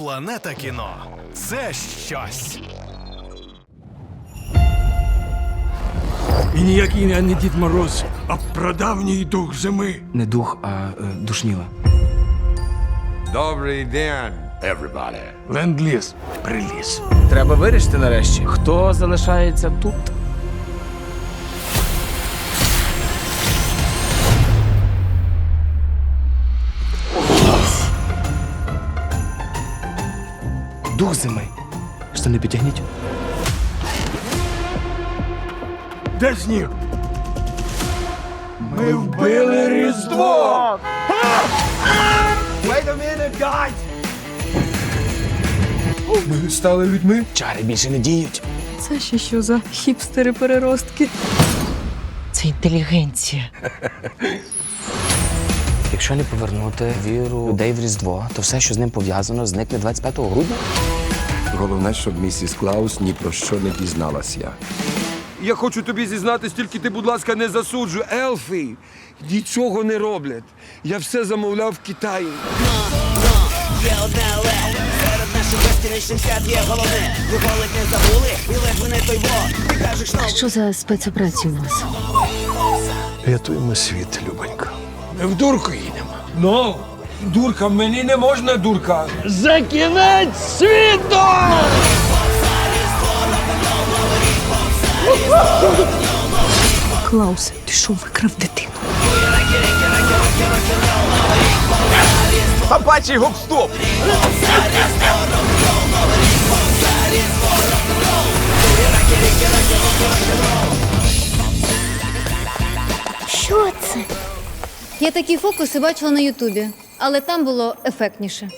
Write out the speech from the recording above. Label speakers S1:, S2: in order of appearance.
S1: Планета кіно це щось.
S2: І ніякий я не Дід Мороз, а прадавній дух зими.
S3: Не дух, а е, душніла.
S4: Добрий день, everybody.
S2: Ленд-ліз приліз.
S3: Треба вирішити нарешті, хто залишається тут. Дух зими. Що не підтягніть?
S2: Де сніг? Ми вбили Різдво! Ми стали людьми?
S3: Чари більше не діють.
S5: Це ще що за хіпстери-переростки?
S6: Це інтелігенція.
S3: Якщо не повернути віру людей в Різдво, то все, що з ним пов'язано, зникне 25 грудня.
S7: Головне, щоб місіс Клаус ні про що не дізналася.
S4: Я хочу тобі зізнатись, тільки ти, будь ласка, не засуджуй. Елфи нічого не роблять. Я все замовляв в Китаї.
S8: Є одне але серед наших безкінечних свят є головне. Ніколи не забули, і ледве не той во. Ти кажеш, ну,
S6: Що за спецоперація у вас?
S2: Рятуємо світ, Любонька. Ми в дурку їдемо. Ну, дурка, мені не можна дурка. За кінець світу!
S5: Клаус, ти що викрав дитину?
S2: Собачий гоп-стоп!
S9: Що це? Я такі фокуси бачила на Ютубі, але там було ефектніше.